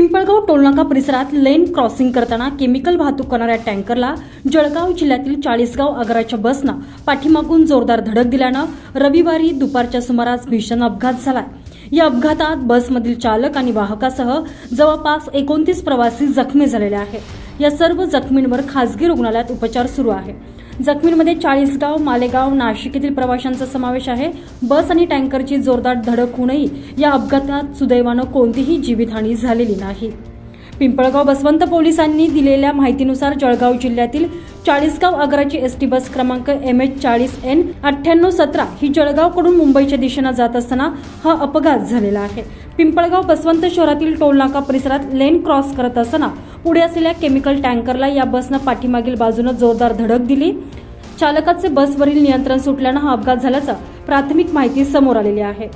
पिंपळगाव टोलनाका परिसरात लेन क्रॉसिंग करताना केमिकल वाहतूक करणाऱ्या टँकरला जळगाव जिल्ह्यातील चाळीसगाव आगाराच्या बसनं पाठीमागून जोरदार धडक दिल्यानं रविवारी दुपारच्या सुमारास भीषण अपघात झाला या अपघातात बसमधील चालक आणि वाहकासह जवळपास एकोणतीस प्रवासी जखमी झालेले आहेत. या सर्व जखमींवर खासगी रुग्णालयात उपचार सुरू आहे जखमींमध्ये चाळीसगाव मालेगाव नाशिक येथील प्रवाशांचा समावेश आहे. बस आणि टँकरची जोरदार धडक होऊनही या अपघातात सुदैवानं कोणतीही जीवितहानी झालेली नाही. पिंपळगाव बसवंत पोलिसांनी दिलेल्या माहितीनुसार जळगाव जिल्ह्यातील चाळीसगाव आग्राची एस टी बस क्रमांक एम एच चाळीस एन अठ्ठ्याण्णव सतरा ही जळगावकडून मुंबईच्या दिशेनं जात असताना हा अपघात झालेला आहे. पिंपळगाव बसवंत शहरातील टोलनाका परिसरात लेन क्रॉस करत असताना पुढे असलेल्या केमिकल टँकरला या बसनं पाठीमागील बाजूनं जोरदार धडक दिली. चालकाचे बसवरील नियंत्रण सुटल्यानं हा अपघात झाल्याचं प्राथमिक माहिती समोर आलेली आहे.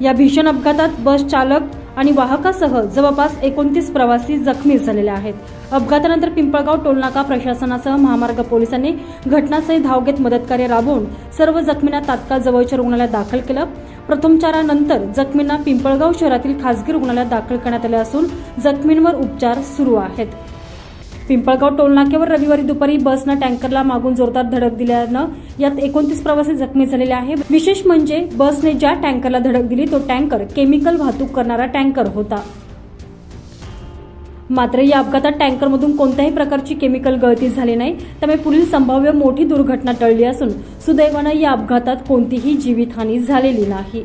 या भीषण अपघातात बस चालक आणि वाहकासह जवळपास एकोणतीस प्रवासी जखमी झालेले आहेत. अपघातानंतर पिंपळगाव टोलनाका प्रशासनासह महामार्ग पोलिसांनी घटनास्थळी धाव घेत मदतकार्य राबवून सर्व जखमींना तात्काळ जवळच्या रुग्णालयात दाखल केलं. प्रथमचारानंतर जखमींना पिंपळगाव शहरातील खासगी रुग्णालयात दाखल करण्यात आले असून जखमींवर उपचार सुरू आहेत. पिंपळगाव टोलनाक्यावर रविवारी दुपारी बसनं टँकरला मागून जोरदार धडक दिल्यानं यात एकोणतीस प्रवासी जखमी झालेले आहे विशेष म्हणजे बसने ज्या टँकरला धडक दिली तो टँकर केमिकल वाहतूक करणारा टँकर होता. मात्र या अपघातात टँकरमधून कोणत्याही प्रकारची केमिकल गळती झाली नाही. त्यामुळे पुढील संभाव्य मोठी दुर्घटना टळली असून सुदैवानं या अपघातात कोणतीही जीवितहानी झालेली नाही.